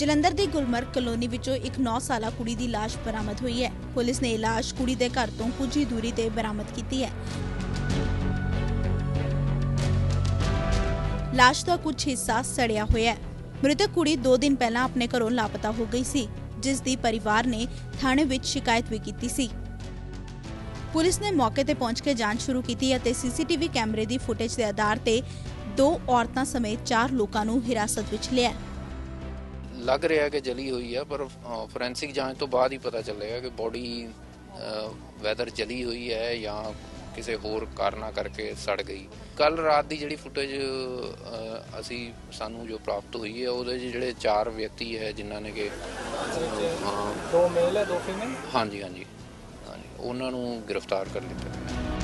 ਜਲੰਧਰ ਦੀ Gulmarg colony ਵਿੱਚੋਂ ਇੱਕ 9 ਸਾਲਾ ਕੁੜੀ ਦੀ ਲਾਸ਼ ਬਰਾਮਦ ਹੋਈ ਹੈ। ਪੁਲਿਸ ਨੇ ਇਹ ਲਾਸ਼ ਕੁੜੀ ਦੇ ਘਰ ਤੋਂ ਕੁਝ ਹੀ ਦੂਰੀ ਤੇ ਬਰਾਮਦ ਕੀਤੀ ਹੈ। ਲਾਸ਼ ਦਾ ਕੁਝ ਹਿੱਸਾ ਸੜਿਆ ਹੋਇਆ ਹੈ। ਮ੍ਰਿਤਕ ਕੁੜੀ 2 ਦਿਨ ਪਹਿਲਾਂ ਆਪਣੇ ਘਰੋਂ ਲਾਪਤਾ ਹੋ ਗਈ ਸੀ, ਜਿਸ ਦੀ ਪਰਿਵਾਰ ਨੇ ਥਾਣੇ ਵਿੱਚ ਸ਼ਿਕਾਇਤ ਵੀ ਕੀਤੀ ਸੀ। ਪੁਲਿਸ ਨੇ ਮੌਕੇ ਤੇ ਪਹੁੰਚ ਕੇ ਜਾਂਚ ਸ਼ੁਰੂ ਕੀਤੀ ਅਤੇ ਸੀਸੀਟੀਵੀ ਕੈਮਰੇ ਦੀ ਫੁਟੇਜ ਦੇ ਆਧਾਰ ਤੇ ਦੋ ਔਰਤਾਂ ਸਮੇਤ ਚਾਰ ਲੋਕਾਂ ਨੂੰ ਹਿਰਾਸਤ ਵਿੱਚ ਲਿਆ ਲੱਗ ਰਿਹਾ ਕਿ ਜਲੀ ਹੋਈ ਹੈ ਪਰ ਫੋਰੈਂਸਿਕ ਜਾਂਚ ਤੋਂ ਬਾਅਦ ਹੀ ਪਤਾ ਚੱਲੇਗਾ ਕਿ ਬੋਡੀ ਵੈਦਰ ਜਲੀ ਹੋਈ ਹੈ ਜਾਂ ਕਿਸੇ ਹੋਰ ਕਾਰਨਾਂ ਕਰਕੇ ਸੜ ਗਈ। ਕੱਲ ਰਾਤ ਦੀ ਜਿਹੜੀ ਫੁਟੇਜ ਅਸੀਂ ਸਾਨੂੰ ਜੋ ਪ੍ਰਾਪਤ ਹੋਈ ਹੈ ਉਹਦੇ ਜਿਹੜੇ ਚਾਰ ਵਿਅਕਤੀ ਹੈ ਜਿਨ੍ਹਾਂ ਨੇ ਕਿ ਦੋ ਮੇਲ ਹੈ ਦੋ ਫੀਮੇਲ ਹਾਂਜੀ ਹਾਂਜੀ। ਹਾਂਜੀ ਉਹਨਾਂ ਨੂੰ ਗ੍ਰਿਫਤਾਰ ਕਰ ਲਿੱਤਾ।